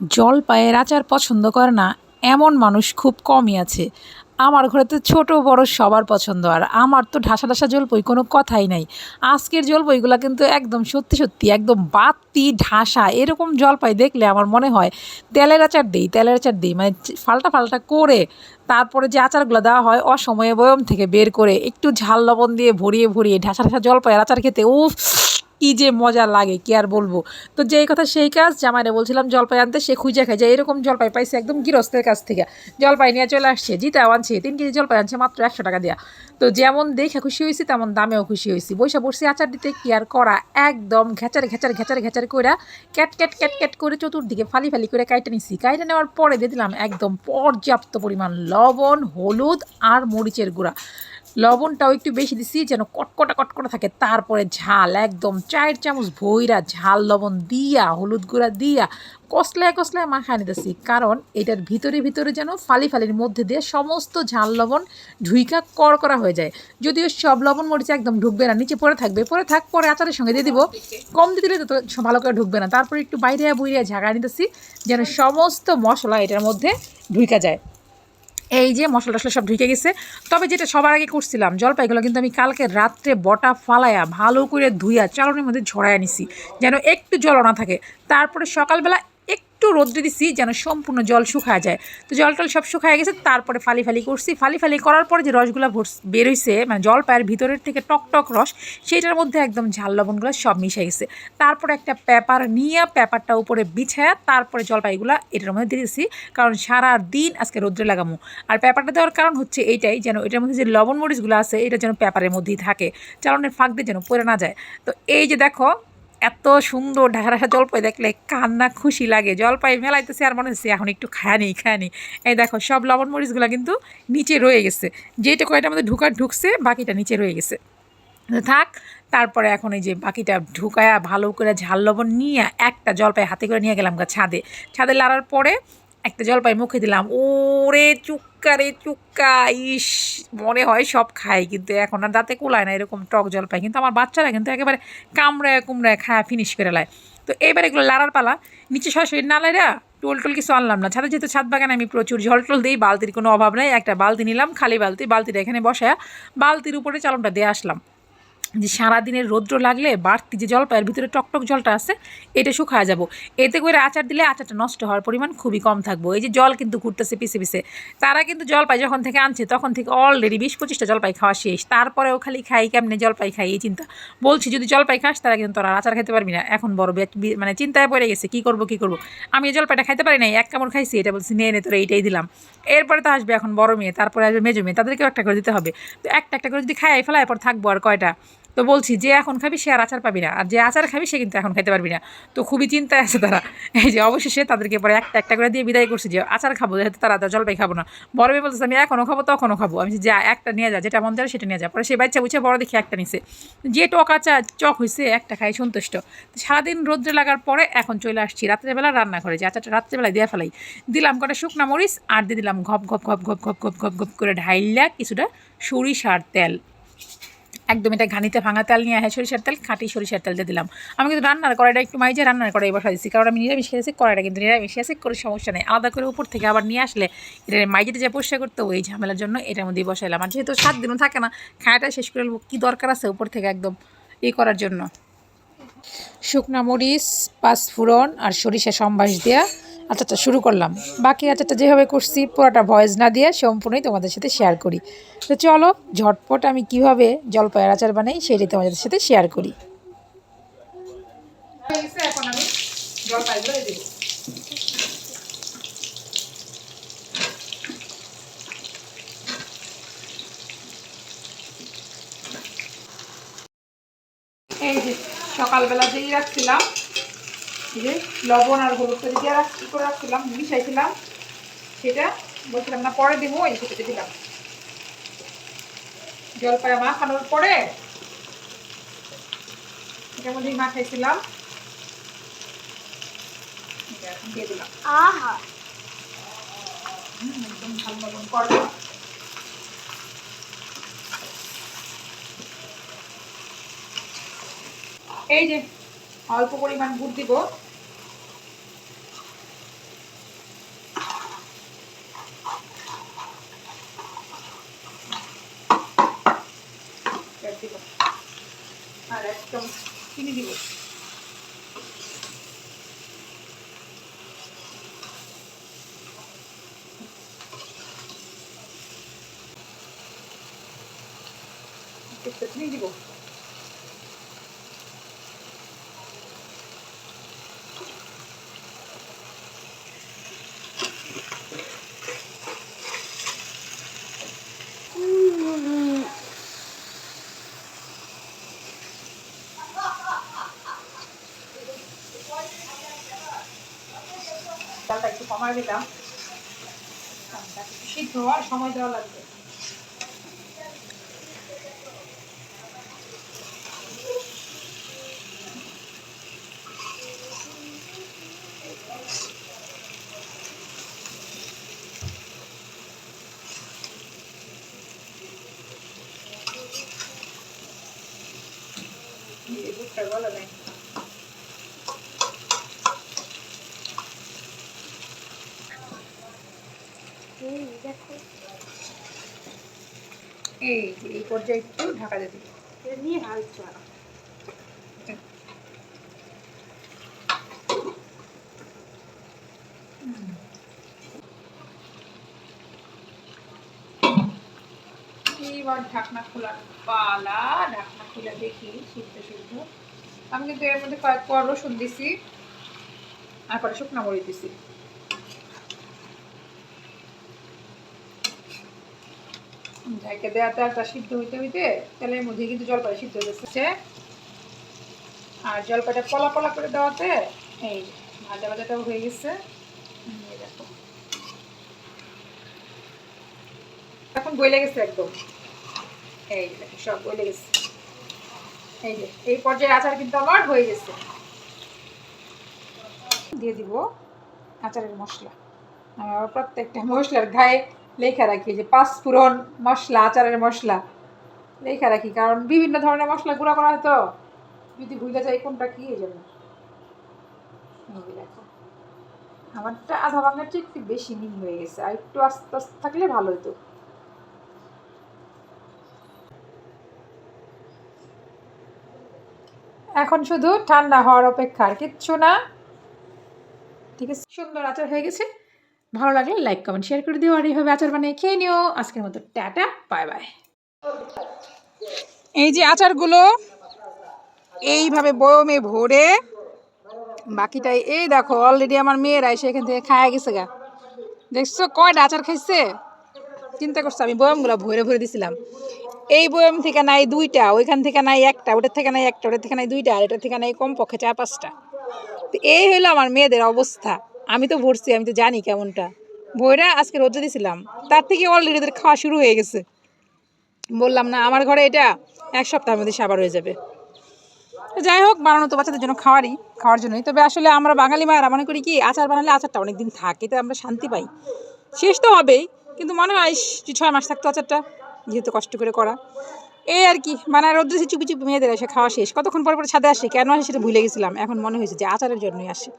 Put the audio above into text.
জলপাইয়ের আচার পছন্দ করে না, এমন মানুষ খুব কমই আছে। আমার ঘরে তো ছোটো বড় সবার পছন্দ, আর আমার তো ঢাসা ঢাসা জলপই কোনো কথাই নাই। আজকের জলপইগুলো কিন্তু একদম সত্যি সত্যি একদম বাতি, ঢাসা, এরকম জলপাই দেখলে আমার মনে হয় তেলের আচার দিই, তেলের আচার দিই। মানে ফাল্টা ফাল্টা করে তারপরে যে আচারগুলো দেওয়া হয় অসময়ে বয়ম থেকে বের করে একটু ঝাল লবণ দিয়ে ভরিয়ে ভরিয়ে ঢাসা ঢাসা জলপাইয়ের আচার খেতে, উফ! কি যে মজা লাগে, কি আর বলব? তো যেই কথা সেই কাজ, জামাইরে বলছিলাম জলপাই আনতে, সে খুঁজে খায়। যে এরকম জলপাই পাইছে একদম গৃহস্থের কাছ থেকে। জলপাই নিয়ে চলে আসছে জিতে আনছে, তিন কেজি জলপাই আনছে মাত্র একশো টাকা দেওয়া তো যেমন দেখে খুশি হয়েছি, তেমন দামেও খুশি হয়েছি। বৈশা বসছি আচার দিতে, কি আর করা? একদম ঘেচারে ঘেচারে ঘেচারে ঘেচারে করে ক্যাট ক্যাট ক্যাট ক্যাট করে চতুর্দিকে ফালি ফালি করে কাইটে নিছি। কাইটে নেওয়ার পরে দিয়ে দিলাম একদম পর্যাপ্ত পরিমাণ লবণ, হলুদ আর মরিচের গুঁড়া। লবণটাও একটু বেশি দিছি, যেন কটকটা কটকটা থাকে। তারপরে ঝাল, একদম চায়ের চামচ ভৈরা ঝাল লবণ দিয়া, হলুদ গুঁড়া দিয়া, কসলায় কসলায় মাখায় নিতেছি। কারণ এটার ভিতরে ভিতরে যেন ফালি ফালির মধ্যে দিয়ে সমস্ত ঝাল লবণ ঢুইকা কর করা হয়ে যায়। যদিও সব লবণ মরিচ একদম ঢুকবে না, নিচে পড়ে থাকবে পরে থাক, পরে আচারের সঙ্গে দিয়ে দিব। কম দিয়ে দিলে তো ভালো করে ঢুকবে না। তারপরে একটু বাইরে বইরে ঝাঁকা নিতেছি, যেন সমস্ত মশলা এটার মধ্যে ঢুইকা যায়। এই যে মশলা টশলা সব ঢুকে গেছে। তবে যেটা সবার আগে করছিলাম, জলপাইগুলো কিন্তু আমি কালকে রাত্রে বটা ফালায়া ভালো করে ধুইয়া চালনের মধ্যে ঝরাইয়া নিছি, যেন একটু জল না থাকে। তারপরে সকালবেলা একটু রোদ্রে দিছি যেন সম্পূর্ণ জল শুকায় যায়। তো জল টল সব শুকায় গেছে, তারপরে ফালি ফালি করছি। ফালি ফালি করার পরে যে রসগুলো বেরোইছে মানে জল পায়ের ভিতরের থেকে টক টক রস সেইটার মধ্যে একদম ঝাল লবণগুলো সব মিশে গেছে। তারপরে একটা পেপার নিয়ে পেপারটা উপরে বিছায়া তারপরে জলপাইগুলো এটার মধ্যে দিয়ে দিছি, কারণ সারা দিন আজকে রোদ্রে লাগামো। আর পেপারটা দেওয়ার কারণ হচ্ছে এইটাই, যেন এটার মধ্যে যে লবণ মরিচগুলো আছে, এটা যেন পেপারের মধ্যেই থাকে চালনের ফাঁক দিয়ে যেন পড়ে না যায়। তো এই যে দেখো এত সুন্দর ঢাকা ঢাকা জলপাই দেখলে কান্না খুশি লাগে। জলপাই মেলাইতেছে আর মনে হচ্ছে এখন একটু খায়নি খায়নি এই দেখো, সব লবণ মরিচগুলো কিন্তু নিচে রয়ে গেছে। যেটা কয়টার মধ্যে ঢুকার ঢুকছে, বাকিটা নিচে রয়ে গেছে। থাক, তারপরে এখন এই যে বাকিটা ঢুকায়া ভালো করে ঝাল লবণ নিয়ে একটা জলপাই হাতে করে নিয়ে গেলাম গা ছাদে। ছাদে লাড়ার পরে একটা জলপাই মুখে দিলাম। ওরে চুক্কা রে চুক্কা, ইস, মনে হয় সব খায় কিন্তু এখন আর দাঁতে কুলায় না, এরকম টক জল পায়। কিন্তু আমার বাচ্চারা কিন্তু একেবারে কামড়ায়, কুমড়ায় খায় ফিনিশ করে লায়। তো এবার এগুলো লাড়ার পালা। নিচে সরাসরি না লাইরা টোল টোল কিছু আনলাম না। ছাদে যেহেতু ছাদ বাগানে আমি প্রচুর ঝল টোল দিই, বালতির কোনো অভাব নেই। একটা বালতি নিলাম, খালি বালতি, বালতিটা এখানে বসায় বালতির উপরে চালনটা দিয়ে আসলাম। যে সারাদিনের রৌদ্র লাগলে বাড়তি যে জলপাইয়ের ভিতরে টকটক জলটা আছে, এটা শুকায় যাব। এতে করে আচার দিলে আচারটা নষ্ট হওয়ার পরিমাণ খুবই কম থাকব। এই যে জল কিন্তু ঘুরতেছে পিছে পিছে। তারা কিন্তু জলপাই যখন থেকে আনছে, তখন থেকে অলরেডি বিশ পঁচিশটা জলপাই খাওয়া শেষ। তারপরেও খালি খাই, কেমনে জলপাই খাই, এই চিন্তা। বলছি, যদি জলপাই খাস, তারা কিন্তু তোরা আচার খেতে পারবি না। এখন বড় মানে চিন্তায় পড়ে গেছে, কি করব কি করব? আমি এই জলপাইটা খাইতে পারি নাই, এক কামড় খাইছি, এটা বলছি নিয়ে নে, তোরা এইটাই দিলাম। এরপরে তো আসবে এখন বড় মেয়ে, তারপরে আসবে মেজো মেয়ে, তাদেরকেও একটা করে দিতে হবে। তো একটা একটা করে যদি খাই ফেলা এরপর থাকব আর কয়টা? তো বলছি, যে এখন খাবি সে আর আচার পাবি না। আর যে আচার খাবি সে কিন্তু এখন খাইতে পারবি না। তো খুবই চিন্তায় আছে তারা। এই যে অবশেষে তাদেরকে পরে একটা একটা করে দিয়ে বিদায় করছি যে, আচার খাব, যেহেতু তারা জলপাই খাব না। বড় মেয়ে বলতেছে, আমি এখনও খাব, তখনও খাব। আমি যা একটা নিয়ে যা, যেটা মন যায় সেটা নিয়ে যা। পরে সে বাচ্চা বুঝে বড় দেখে একটা নিছে। যে টক আচার, চক হয়েছে একটা খাই সন্তুষ্ট। সারাদিন রোদ্রে লাগার পরে এখন চলে আসছি রাত্রেবেলা রান্না করে যে আচারটা রাত্রেবেলায় দিয়ে ফেলাই। দিলাম কটা শুকনা মরিচ আর দিয়ে দিলাম ঘপ ঘপ ঘপ ঘপ ঘপ ঘপ ঘপ ঘপ করে ঢাইলা কিছুটা সরিষার তেল। একদম এটা ঘানিতে ভাঙা তেল নিয়ে আসে সরিষার তেল, খাঁটি সরিষার তেল দিয়ে দিলাম। আমি কিন্তু রান্নার কড়াইটা একটু মাইজে রান্নার কড়াই বসা দিচ্ছি কারণ আমি নিরামিষ খেয়েছি, কড়াইটা কিন্তু নিরামিষ আছে কোনো সমস্যা নেই। আলাদা করে উপর থেকে আবার নিয়ে আসলে এটা মাইজেতে যে পরিষ্কার করতে ওই ঝামেলার জন্য এটার মধ্যেই বসাইলাম। আর যেহেতু সাত দিনও থাকে না খায়াটা শেষ করে কী দরকার আছে উপর থেকে একদম ই করার জন্য? শুকনা মরিচ, পাঁচফোড়ন আর সরিষা সম্বাস দেওয়া আচারটা শুরু করলাম। বাকি আচারটা যেভাবে করছি, পুরোটা ভয়েস না দিয়ে সম্পূর্ণই তোমাদের সাথে শেয়ার করি। তো চলো, ঝটপট আমি কীভাবে জলপাইয়ের আচার বানাই সেটাই তোমাদের সাথে শেয়ার করি। এই যে সকালবেলা যেই রাখছিলাম যে লবণ আর হলুদটা দিয়ে রাখছি করে রাখছিলাম মিশাইছিলাম। সেটা বলছিলাম না পরে দিব এই সেটাতে দিলাম। জলপাই মাখানোর পরে এটার মধ্যেই মাখাইছিলাম। দিয়ে দিলাম। আহা! একদম ভালো মতন করব এই যে অল্প পরিমাণ গুড় দিব। আর একদম চিনি দিব। চিনি দিব। চালটা একটু কমায় দিলাম। সিদ্ধ হওয়ার সময় দেওয়া লাগবে। এই এই এই পর্যায়ে একটু ঢাকা দিয়ে নিয়ে ঢাকনা খোলার পালা, ঢাকনা খুলে দেখি সিদ্ধ সিদ্ধ। আমি কিন্তু এর মধ্যে কয়েক রসুন দিছি, আর পরে শুকনা মরিচ দিছি। ঢাকে দেওয়া তেলটা সিদ্ধ হইতে হইতে তেলের মধ্যে কিন্তু জলপাই সিদ্ধ হয়েছে আর জলপাইটা পলা পলা করে দেওয়াতে এই ভাজা ভাজাটাও হয়ে গেছে। এখন বইলে গেছে একদম। এই সব বইলে গেছে। এই যে, এই পর্যায়ে আচার কিন্তু আমার হয়ে গেছে। দিয়ে দিব আচারের মশলা। প্রত্যেকটা মশলার গায়ে লেখা রাখি যে পাঁচ ফোড়ন মশলা, আচারের মশলা লেখা রাখি। কারণ বিভিন্ন ধরনের মশলা গুঁড়া করা হয় তো। যদি ভুলে যাই, কোনটা কি এই যে দেখো। আমারটা আধা চেয়ে একটু বেশি মিহি হয়ে গেছে। আর একটু আস্তে আস্তে থাকলে ভালো হতো। এখন শুধু ঠান্ডা হওয়ার অপেক্ষা, আর কিচ্ছু না। ঠিক আছে? সুন্দর আচার হয়ে গেছে। ভালো লাগলে লাইক কমেন্ট শেয়ার করে দিও। আর এইভাবে আচার বানিয়ে খেয়ে নিও। আজকের মতো টাটা বাই বাই এই যে আচারগুলো, এইভাবে বয়মে ভরে বাকিটাই এই দেখো অলরেডি আমার মেয়েরা এসে এখান থেকে খায় গেছে গা। দেখছ কয়টা আচার খাইছে? চিন্তা করছ, আমি বয়মগুলো ভরে ভরে দিছিলাম। এই বয়ম থেকে নাই দুইটা, ওইখান থেকে নাই একটা, ওটার থেকে নাই একটা, ওটার থেকে নাই দুইটা, আর এটার থেকে নাই কমপক্ষে চার, পাঁচটা। তো এই হলো আমার মেয়েদের অবস্থা। আমি তো ভরছি, আমি তো জানি কেমনটা। বইরা আজকে রোজা দিয়েছিলাম তার থেকে অলরেডি ওদের খাওয়া শুরু হয়ে গেছে। বললাম, না, আমার ঘরে এটা এক সপ্তাহের মধ্যে সাবার হয়ে যাবে। যাই হোক, বানানো তো বাচ্চাদের জন্য খাওয়ারই, খাওয়ার জন্যই। তবে আসলে আমরা বাঙালি মায়েরা মনে করি কি, আচার বানালে আচারটা অনেক দিন থাকে তো আমরা শান্তি পাই। শেষ তো হবেই, কিন্তু মনে হয় ছয় মাস থাকতো আচারটা, যেহেতু কষ্ট করে করা। এই আর কি মানে রোদ্রে সে চুপি চুপি মেয়েদের এসে খাওয়া শেষ। কতক্ষণ পর পরে ছাদে আসে, কেন আসে সেটা ভুলে গেছিলাম। এখন মনে হয়েছে যে আচারের জন্যই আসে।